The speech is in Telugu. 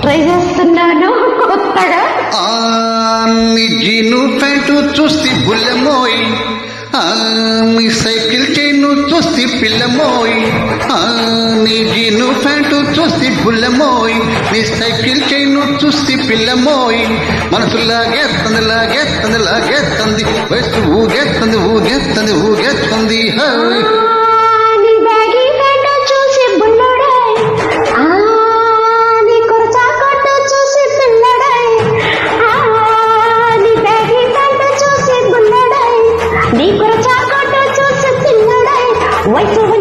ట్రై చేస్తున్నాను కొత్తగా జీను ప్యాంటు చూస్తే బుల్లమోయ్. మీ సైకిల్ చైను చూస్తే పిల్లమోయ్. నీ జీను ప్యాంటు చూస్తే బుల్లమోయ్. నీ సైకిల్ చైను చూస్తే పిల్లమోయ్. మనసు లాగేస్తుంది లాగేస్తుంది లాగేస్తుంది వయసు ఊగేస్తుంది ఊగేస్తుంది ఊగేస్తుంది హై. కొరచాకోట చూసి తిన్నడై వైద్య